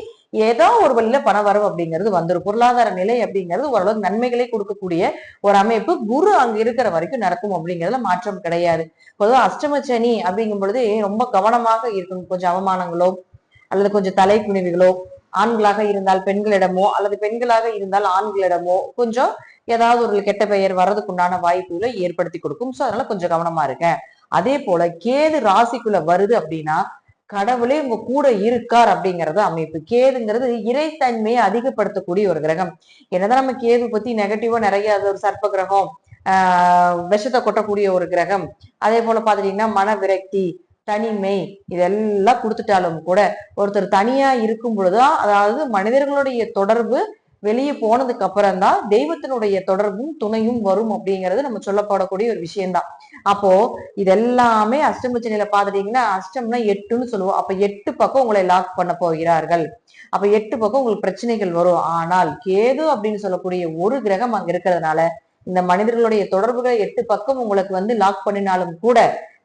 ஏதோ ஒரு வழியில பண வரவு அப்படிங்கிறது வந்துடும் பொருளாதார நிலை அப்படிங்கிறது ஓரளவு நன்மைகளை கொடுக்கக்கூடிய ஒரு அமைப்பு குரு அங்க இருக்கிற வரைக்கும் நடக்கும் அப்படிங்கிறதுல மாற்றம் கிடையாது. பொதுவாக அஷ்டம சனி அப்படிங்கும் பொழுது ரொம்ப கவனமாக இருக்கணும் கொஞ்சம் அவமானங்களோ அல்லது கொஞ்சம் தலை குனிவுகளோ ஆண்களாக இருந்தால் பெண்களிடமோ அல்லது பெண்களாக இருந்தால் ஆண்களிடமோ கொஞ்சம் ஏதாவது ஒரு கெட்ட பெயர் வர்றதுக்குண்டான வாய்ப்புகளை ஏற்படுத்தி கொடுக்கும். சோ அதனால கொஞ்சம் கவனமா இருக்கேன் அதே போல கேது ராசிக்குள்ள வருது அப்படின்னா கடவுளே உங்க கூட இருக்கார் அப்படிங்கறது அமைப்பு. கேதுங்கிறது இறைத்தன்மையை அதிகப்படுத்தக்கூடிய ஒரு கிரகம். என்னதான் நம்ம கேது பத்தி நெகட்டிவா நிறைய அது ஒரு சர்ப்ப கிரகம் ஆஹ் விஷத்தை கொட்டக்கூடிய ஒரு கிரகம். அதே போல பாத்துட்டீங்கன்னா மன விரக்தி தனிமை இதெல்லாம் கொடுத்துட்டாலும் கூட ஒருத்தர் தனியா இருக்கும் பொழுதுதான் அதாவது மனிதர்களுடைய தொடர்பு வெளியே போனதுக்கு அப்புறம் தான் தெய்வத்தினுடைய தொடர்பும் துணையும் வரும் அப்படிங்கிறது நம்ம சொல்லப்படக்கூடிய ஒரு விஷயம்தான். அப்போ இதெல்லாமே அஷ்டமச்சனையில பாத்துட்டீங்கன்னா அஷ்டம்னா எட்டுன்னு சொல்லுவோம். அப்ப எட்டு பக்கம் உங்களை லாக் பண்ண போகிறார்கள். அப்ப எட்டு பக்கம் உங்களுக்கு பிரச்சனைகள் வரும். ஆனால் கேது அப்படின்னு சொல்லக்கூடிய ஒரு கிரகம் அங்க இருக்கிறதுனால இந்த மனிதர்களுடைய தொடர்புகளை எட்டு பக்கம் உங்களுக்கு வந்து லாக் பண்ணினாலும் கூட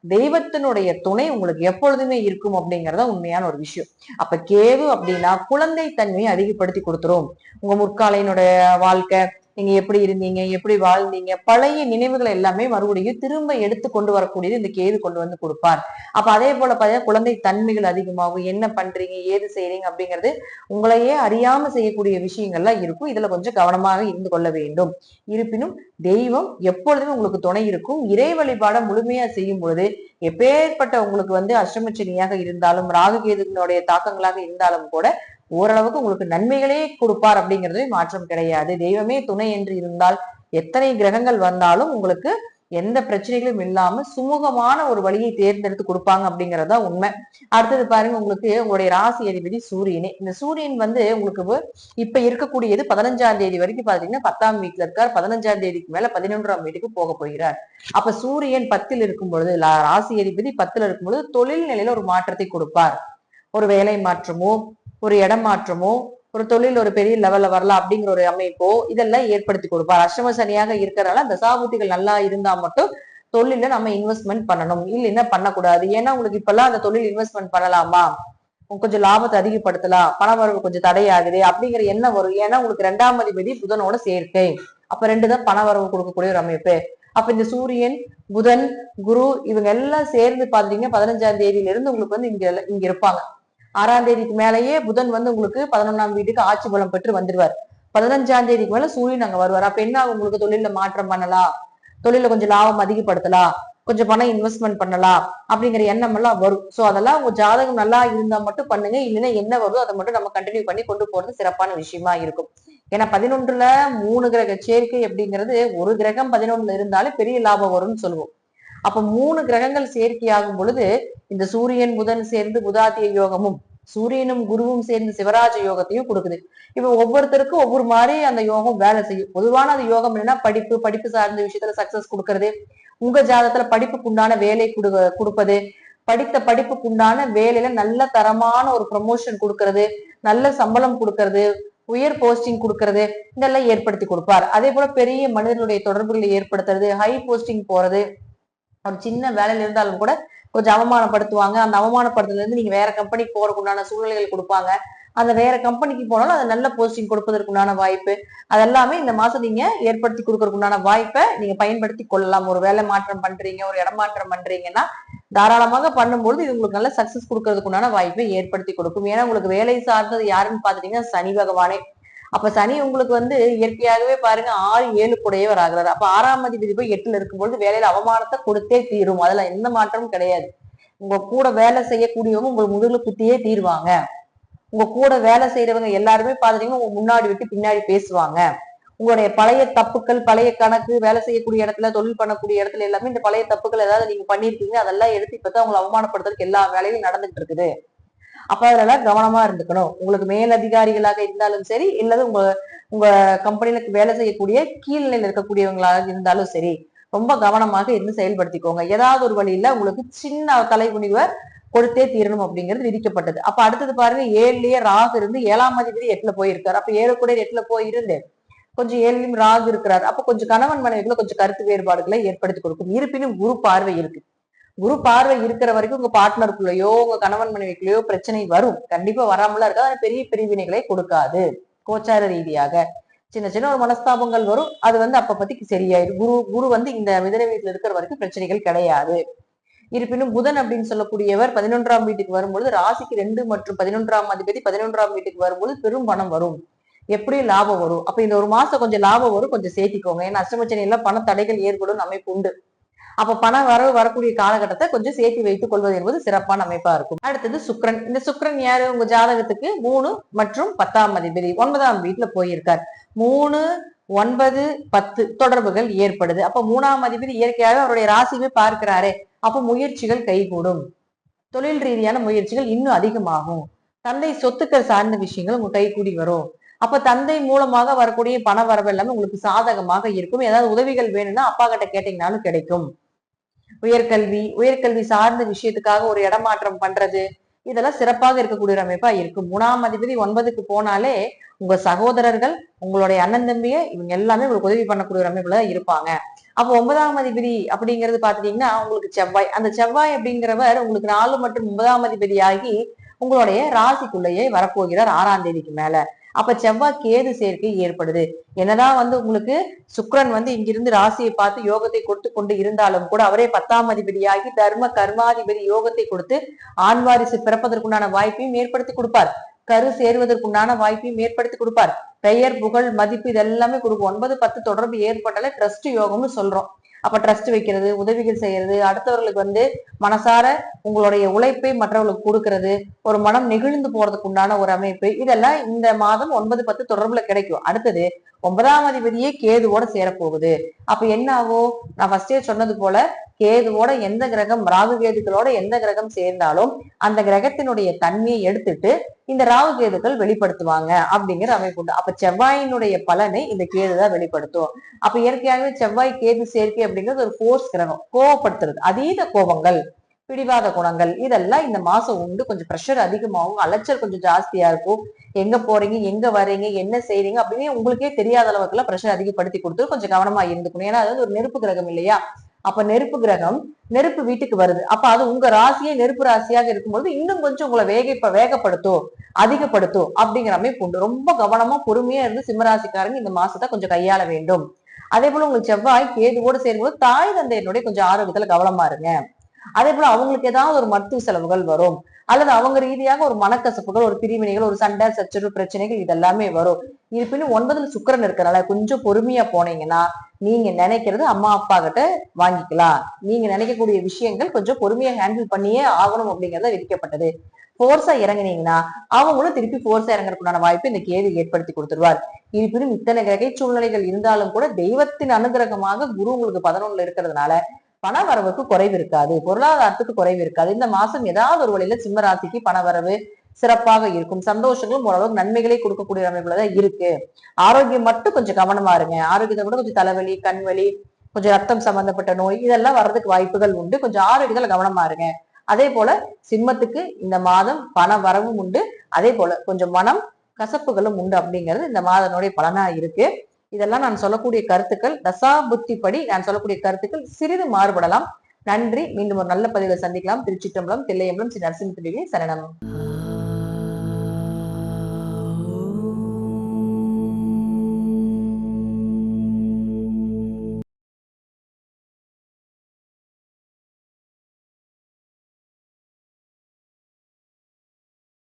தெய்வத்தினுடைய துணை உங்களுக்கு எப்பொழுதுமே இருக்கும் அப்படிங்கறத உண்மையான ஒரு விஷயம். அப்ப கேவு அப்படின்னா குழந்தை தன்மையை அதிகப்படுத்தி கொடுத்துரும். உங்க முற்காலையினுடைய வாழ்க்கை நீங்க எப்படி இருந்தீங்க எப்படி வாழ்ந்தீங்க பழைய நினைவுகளை எல்லாமே மறுபடியும் திரும்ப எடுத்து கொண்டு வரக்கூடியது இந்த கேது கொண்டு வந்து கொடுப்பார். அப்ப அதே போல பார்த்தீங்கன்னா குழந்தை தன்மைகள் அதிகமாகும். என்ன பண்றீங்க ஏது செய்றீங்க அப்படிங்கிறது உங்களையே அறியாம செய்யக்கூடிய விஷயங்கள்லாம் இருக்கும். இதுல கொஞ்சம் கவனமாக இருந்து கொள்ள வேண்டும். இருப்பினும் தெய்வம் எப்பொழுதுமே உங்களுக்கு துணை இருக்கும். இறை வழிபாட முழுமையா செய்யும் பொழுது எப்பேற்பட்ட உங்களுக்கு வந்து அஷ்டமச்சனியாக இருந்தாலும் ராகு கேதுகளுடைய தாக்கங்களாக இருந்தாலும் கூட ஓரளவுக்கு உங்களுக்கு நன்மைகளே கொடுப்பார் அப்படிங்கிறது மாற்றம் கிடையாது. தெய்வமே துணை என்று இருந்தால் எத்தனை கிரகங்கள் வந்தாலும் உங்களுக்கு எந்த பிரச்சனைகளும் இல்லாம சுமூகமான ஒரு வழியை தேர்ந்தெடுத்து கொடுப்பாங்க அப்படிங்கறதா உண்மை. அடுத்தது பாருங்க உங்களுக்கு உங்களுடைய ராசி அதிபதி சூரியனே. இந்த சூரியன் வந்து உங்களுக்கு இப்ப- இருக்கக்கூடியது பதினஞ்சாம் தேதி வரைக்கும் பாத்தீங்கன்னா பத்தாம் வீட்டுல இருக்கார். பதினஞ்சாம் தேதிக்கு மேல பதினொன்றாம் வீட்டுக்கு போக போகிறார். அப்ப சூரியன் பத்தில் இருக்கும் பொழுது ராசி அதிபதி பத்துல இருக்கும் பொழுது தொழில் நிலையில ஒரு மாற்றத்தை கொடுப்பார். ஒரு வேலை மாற்றமோ ஒரு இடம் மாற்றமோ ஒரு தொழில் ஒரு பெரிய லெவல்ல வரலாம் அப்படிங்கிற ஒரு அமைப்போ இதெல்லாம் ஏற்படுத்தி கொடுப்பார். அஷ்டம சனியாக இருக்கிறனால தசாபுத்திகள் நல்லா இருந்தா மட்டும் தொழில நம்ம இன்வெஸ்ட்மெண்ட் பண்ணணும். இல்லைன்னா பண்ணக்கூடாது. ஏன்னா உங்களுக்கு இப்பெல்லாம் அந்த தொழில் இன்வெஸ்ட்மெண்ட் பண்ணலாமா? உங்க கொஞ்சம் லாபத்தை அதிகப்படுத்தலாம். பண வரவு கொஞ்சம் தடையாகுது அப்படிங்கிற எண்ணம் வரும். ஏன்னா உங்களுக்கு ரெண்டாம் அதிபதி புதனோட சேர்க்கை. அப்ப ரெண்டு தான் பண வரவு கொடுக்கக்கூடிய ஒரு அமைப்பு. அப்ப இந்த சூரியன் புதன் குரு இவங்க எல்லாம் சேர்ந்து பாத்தீங்கன்னா பதினஞ்சாம் தேதியில இருந்து உங்களுக்கு வந்து இங்க இங்க இருப்பாங்க. ஆறாம் தேதிக்கு மேலேயே புதன் வந்து உங்களுக்கு பதினொன்னாம் வீட்டுக்கு ஆட்சி பலம் பெற்று வந்துடுவார் பதினஞ்சாம் தேதிக்கு மேல சூரியன் அங்க வருவார். அப்ப என்ன உங்களுக்கு தொழில மாற்றம் பண்ணலாம். தொழில கொஞ்சம் லாபம் அதிகப்படுத்தலாம். கொஞ்சம் பணம் இன்வெஸ்ட்மெண்ட் பண்ணலாம். அப்படிங்கிற எண்ணம் எல்லாம் வரும். சோ அதெல்லாம் உங்க ஜாதகம் நல்லா இருந்தா மட்டும் பண்ணுங்க. இல்லைன்னா என்ன வருதோ அதை மட்டும் நம்ம கண்டினியூ பண்ணி கொண்டு போறது சிறப்பான விஷயமா இருக்கும். ஏன்னா பதினொன்றுல மூணு கிரக சேர்க்கை அப்படிங்கிறது ஒரு கிரகம் பதினொன்றுல இருந்தாலும் பெரிய லாபம் வரும்னு சொல்லுவோம். அப்ப மூணு கிரகங்கள் சேர்க்கையாகும் பொழுது இந்த சூரியன் புதன் சேர்ந்து புதாத்திய யோகமும் சூரியனும் குருவும் சேர்ந்து சிவராஜ யோகத்தையும் கொடுக்குது. இப்ப ஒவ்வொருத்தருக்கும் ஒவ்வொரு மாதிரி அந்த யோகம் வேலை செய்யும். பொதுவான அந்த யோகம் என்னன்னா படிப்பு படிப்பு சார்ந்த விஷயத்துல சக்சஸ் கொடுக்கறது உங்க ஜாதகத்துல படிப்புக்கு உண்டான வேலை கொடு கொடுப்பது படித்த படிப்புக்கு உண்டான வேலையில நல்ல தரமான ஒரு ப்ரமோஷன் கொடுக்கறது நல்ல சம்பளம் கொடுக்கறது உயர் போஸ்டிங் கொடுக்கறது இதெல்லாம் ஏற்படுத்தி கொடுப்பார். அதே போல பெரிய மனிதனுடைய தொடர்புகளை ஏற்படுத்துறது ஹை போஸ்டிங் போறது ஒரு சின்ன வேலையில இருந்தாலும் கூட கொஞ்சம் அவமானப்படுத்துவாங்க. அந்த அவமானப்படுத்துல இருந்து நீங்க வேற கம்பெனிக்கு போறதுக்கு உண்டான சூழ்நிலைகள் கொடுப்பாங்க. அந்த வேற கம்பெனிக்கு போனாலும் அது நல்ல போஸ்டிங் கொடுப்பதற்கு உண்டான வாய்ப்பு. அதெல்லாமே இந்த மாசம் நீங்க ஏற்படுத்தி கொடுக்கறதுக்கு உண்டான வாய்ப்பை நீங்க பயன்படுத்தி கொள்ளலாம். ஒரு வேலை மாற்றம் பண்றீங்க ஒரு இடமாற்றம் பண்றீங்கன்னா தாராளமாக பண்ணும்போது இது உங்களுக்கு நல்ல சக்சஸ் கொடுக்கறதுக்கு உண்டான வாய்ப்பை ஏற்படுத்தி கொடுக்கும். ஏன்னா உங்களுக்கு வேலை சார்ந்தது யாருன்னு பாத்துட்டீங்கன்னா சனி பகவானே. அப்ப சனி உங்களுக்கு வந்து இயற்கையாகவே பாருங்க ஆறு ஏழு கூடையவர் ஆகிறார். அப்ப ஆறாம் அதிபதி போய் எட்டுல இருக்கும்பொழுது வேலையில அவமானத்தை கொடுத்தே தீரும். அதுல எந்த மாற்றமும் கிடையாது. உங்க கூட வேலை செய்யக்கூடியவங்க உங்க முதுகுல குத்தியே தீருவாங்க. உங்க கூட வேலை செய்யறவங்க எல்லாருமே பாத்துட்டீங்கன்னா உங்க முன்னாடி விட்டு பின்னாடி பேசுவாங்க. உங்களுடைய பழைய தப்புக்கள் பழைய கணக்கு வேலை செய்யக்கூடிய இடத்துல தொழில் பண்ணக்கூடிய இடத்துல எல்லாமே இந்த பழைய தப்புக்கள் ஏதாவது நீங்க பண்ணிருக்கீங்க. அதெல்லாம் எடுத்து இப்பதான் உங்களை அவமானப்படுத்துறதுக்கு எல்லா வேலையும் நடந்துட்டு இருக்குது. அப்ப அதெல்லாம் கவனமா இருந்துக்கணும். உங்களுக்கு மேல் அதிகாரிகளாக இருந்தாலும் சரி இல்லது உங்க உங்க கம்பெனில வேலை செய்யக்கூடிய கீழ்நிலையில் இருக்கக்கூடியவங்களாக இருந்தாலும் சரி ரொம்ப கவனமாக இருந்து செயல்படுத்திக்கோங்க. ஏதாவது ஒரு வழியில உங்களுக்கு சின்ன தலைகுனிவை கொடுத்தே தீரணும் அப்படிங்கிறது விதிக்கப்பட்டது. அப்ப அடுத்தது பாருங்க ஏழுலயே ராகு இருந்து ஏழாம் அதிபதி எட்டுல போயிருக்காரு. அப்ப ஏழு கூட எட்டுல போயிருந்து கொஞ்சம் ஏழுலயும் ராகு இருக்கிறார். அப்ப கொஞ்சம் கணவன் மனைவிகளை கொஞ்சம் கருத்து வேறுபாடுகளை ஏற்படுத்தி கொடுக்கும். இருப்பினும் குரு பார்வை இருக்கு. குரு பார்வை இருக்கிற வரைக்கும் உங்க பார்ட்னருக்குள்ளயோ உங்க கணவன் மனைவிக்குள்ளயோ பிரச்சனை வரும். கண்டிப்பா வராமலாம் இருக்காது. பெரிய பிரிவினைகளை கொடுக்காது. கோச்சார ரீதியாக. சின்ன சின்ன ஒரு மனஸ்தாபங்கள் வரும். அது வந்து அப்ப பத்தி சரியாயிடும் குரு குரு வந்து இந்த மிதன வீட்டுல இருக்கிற வரைக்கும் பிரச்சனைகள் கிடையாது. இருப்பினும் புதன் அப்படின்னு சொல்லக்கூடியவர் பதினொன்றாம் வீட்டுக்கு வரும்பொழுது ராசிக்கு ரெண்டு மற்றும் பதினொன்றாம் அதிபதி பதினொன்றாம் வீட்டுக்கு வரும்பொழுது பெரும் பணம் வரும். எப்படியும் லாபம் வரும். அப்ப இந்த ஒரு மாசம் கொஞ்சம் லாபம் வரும். கொஞ்சம் சேர்த்திக்கோங்க. ஏன்னா அஷ்டமச்சனை எல்லாம் பண தடைகள் ஏற்படும். அமைப்பு உண்டு. அப்ப பணம் வரவு வரக்கூடிய காலகட்டத்தை கொஞ்சம் சேர்த்து வைத்துக் கொள்வது என்பது சிறப்பான அமைப்பா இருக்கும். அடுத்தது சுக்ரன் இந்த சுக்ரன் யாரு? உங்க ஜாதகத்துக்கு மூணு மற்றும் பத்தாம் அதிபதி. ஒன்பதாம் வீட்டுல போயிருக்கார். மூணு ஒன்பது பத்து தொடர்புகள் ஏற்படுது. அப்ப மூணாம் அதிபதி இயற்கையாகவே அவருடைய ராசியை பார்க்கிறாரே. அப்ப முயற்சிகள் கைகூடும். தொழில் ரீதியான முயற்சிகள் இன்னும் அதிகமாகும். தந்தை சொத்துக்கள் சார்ந்த விஷயங்கள் உங்க கைகூடி வரும். அப்ப தந்தை மூலமாக வரக்கூடிய பண வரவு எல்லாமே உங்களுக்கு சாதகமாக இருக்கும். ஏதாவது உதவிகள் வேணும்னா அப்பா கிட்ட கேட்டீங்கனாலும் கிடைக்கும். உயர்கல்வி உயர்கல்வி சார்ந்த விஷயத்துக்காக ஒரு இடமாற்றம் பண்றது இதெல்லாம் சிறப்பாக இருக்கக்கூடிய ஒரு அமைப்பா இருக்கும். மூணாம் அதிபதி ஒன்பதுக்கு போனாலே உங்க சகோதரர்கள் உங்களுடைய அண்ணன் தம்பிய இவங்க எல்லாமே உங்களுக்கு உதவி பண்ணக்கூடிய ஒரு அமைப்புல தான் இருப்பாங்க. அப்ப ஒன்பதாம் அதிபதி அப்படிங்கிறது பாத்துட்டீங்கன்னா உங்களுக்கு செவ்வாய். அந்த செவ்வாய் அப்படிங்கிறவர் உங்களுக்கு நாலு மற்றும் ஒன்பதாம் அதிபதி ஆகி உங்களுடைய ராசிக்குள்ளேயே வரப்போகிறார் ஆறாம் தேதிக்கு மேல. அப்ப செவ்வாய் கேது சேர்க்கை ஏற்படுது. என்னதான் வந்து உங்களுக்கு சுக்கிரன் வந்து இங்கிருந்து ராசியை பார்த்து யோகத்தை கொடுத்து கொண்டு இருந்தாலும் கூட அவரே பத்தாம் அதிபதியாகி தர்ம கர்மாதிபதி யோகத்தை கொடுத்து ஆண் வாரிசு பிறப்பதற்குண்டான வாய்ப்பையும் ஏற்படுத்தி கொடுப்பார். கரு சேருவதற்குண்டான வாய்ப்பையும் ஏற்படுத்தி கொடுப்பார். பெயர் புகழ் மதிப்பு இதெல்லாமே கொடுக்கும். ஒன்பது பத்து தொடர்பு ஏற்பட்டாலே ட்ரஸ்ட் யோகம்னு சொல்றோம். அப்ப ட்ரஸ்ட் வைக்கிறது உதவிகள் செய்யறது அடுத்தவர்களுக்கு வந்து மனசார உங்களுடைய உழைப்பை மற்றவர்களுக்கு கொடுக்கறது ஒரு மனம் நெகிழ்ந்து போறதுக்கு உண்டான ஒரு அமைப்பு. இதெல்லாம் இந்த மாதம் ஒன்பது பத்து தொடர்புல கிடைக்கும். அடுத்தது ஒன்பதாம் அதிபதியே கேதுவோட சேரப்போகுது. அப்ப என்ன ஆகும்? நான் ஃபர்ஸ்டே சொன்னது போல கேதுவோட எந்த கிரகம் ராகு கேதுக்களோட எந்த கிரகம் சேர்ந்தாலும் அந்த கிரகத்தினுடைய தன்மையை எடுத்துட்டு இந்த ராகு கேதுக்கள் வெளிப்படுத்துவாங்க அப்படிங்கிற அமைப்பு உண்டு. அப்ப செவ்வாயினுடைய பலனை இந்த கேது தான் வெளிப்படுத்தும். அப்ப இயற்கையாகவே செவ்வாய் கேது சேர்க்கை அப்படிங்கிறது ஒரு ஃபோர்ஸ் கிரகம். கோவப்படுத்துறது. அதீத கோபங்கள் பிடிவாத குணங்கள் இதெல்லாம் இந்த மாசம் உண்டு. கொஞ்சம் ப்ரெஷர் அதிகமாகும் அலைச்சல் கொஞ்சம் ஜாஸ்தியா இருக்கும். எங்க போறீங்க? எங்க வர்றீங்க? என்ன செய்றீங்க? அப்படின்னு உங்களுக்கே தெரியாத அளவுக்கு எல்லாம் ப்ரெஷர் அதிகப்படுத்தி கொடுத்து கொஞ்சம் கவனமா இருந்துக்கணும். ஏன்னா அது ஒரு நெருப்பு கிரகம் இல்லையா? அப்ப நெருப்பு கிரகம் நெருப்பு வீட்டுக்கு வருது. அப்ப அது உங்க ராசியே நெருப்பு ராசியாக இருக்கும்போது இன்னும் கொஞ்சம் உங்களை வேக வேகப்படுத்தும் அதிகப்படுத்தும் அப்படிங்கிற அமைப்பு உண்டு. ரொம்ப கவனமா பொறுமையா இருந்து சிம்மராசிக்காரங்க இந்த மாசத்தை கொஞ்சம் கையாள வேண்டும். அதே போல உங்களுக்கு செவ்வாய் கேதுவோடு சேரும்போது தாய் தந்தையினுடைய கொஞ்சம் ஆரோக்கியத்துல கவனமா இருங்க. அதே போல அவங்களுக்கு ஏதாவது ஒரு மருத்துவ செலவுகள் வரும். அல்லது அவங்க ரீதியாக ஒரு மனக்கசப்புகள் ஒரு பிரிவினைகள் ஒரு சண்டை சச்சரவு பிரச்சனைகள் இதெல்லாமே வரும். இருப்பினும் ஒன்பதுல சுக்கிரன் இருக்கறனால கொஞ்சம் பொறுமையா போனீங்கன்னா நீங்க நினைக்கிறது அம்மா அப்பா கிட்ட வாங்கிக்கலாம். நீங்க நினைக்கக்கூடிய விஷயங்கள் கொஞ்சம் பொறுமையா ஹேண்டில் பண்ணியே ஆகணும் அப்படிங்கறத விதிக்கப்பட்டது ஃபோர்ஸா இறங்குனீங்கன்னா அவங்களும் திருப்பி ஃபோர்ஸா இறங்குறதுக்குண்டான வாய்ப்பு இந்த கேது ஏற்படுத்தி கொடுத்துருவார். இருப்பினும் இத்தனை கிரகை சூழ்நிலைகள் இருந்தாலும் கூட தெய்வத்தின் அனுகிரகமாக குரு உங்களுக்கு பதினொன்னுல இருக்கிறதுனால பண வரவுக்கு குறைவு இருக்காது. பொருளாதாரத்துக்கு குறைவு இருக்காது. இந்த மாசம் ஏதாவது ஒரு வழியில சிம்ம ராசிக்கு பண வரவு சிறப்பாக இருக்கும். சந்தோஷங்களும் ஓரளவுக்கு நன்மைகளை கொடுக்கக்கூடிய அமைப்புல தான் இருக்கு. ஆரோக்கியம் மட்டும் கொஞ்சம் கவனமா இருங்க. ஆரோக்கியத்தை கூட கொஞ்சம் தலைவலி கண்வலி கொஞ்சம் ரத்தம் சம்பந்தப்பட்ட நோய் இதெல்லாம் வர்றதுக்கு வாய்ப்புகள் உண்டு. கொஞ்சம் ஆரோக்கியத்துல கவனமா இருங்க. அதே போல சிம்மத்துக்கு இந்த மாதம் பண வரவும் உண்டு. அதே போல கொஞ்சம் மனம் கசப்புகளும் உண்டு அப்படிங்கிறது இந்த மாதனுடைய பலனா இருக்கு. இதெல்லாம் நான் சொல்லக்கூடிய கருத்துக்கள் தசா படி நான் சொல்லக்கூடிய கருத்துக்கள் சிறிது மாறுபடலாம். நன்றி. மீண்டும் ஒரு நல்ல பதிவில் சந்திக்கலாம். திருச்சிட்டம்பலம் தில்லையம்பலம் ஸ்ரீ நரசிம்ம சரணம்.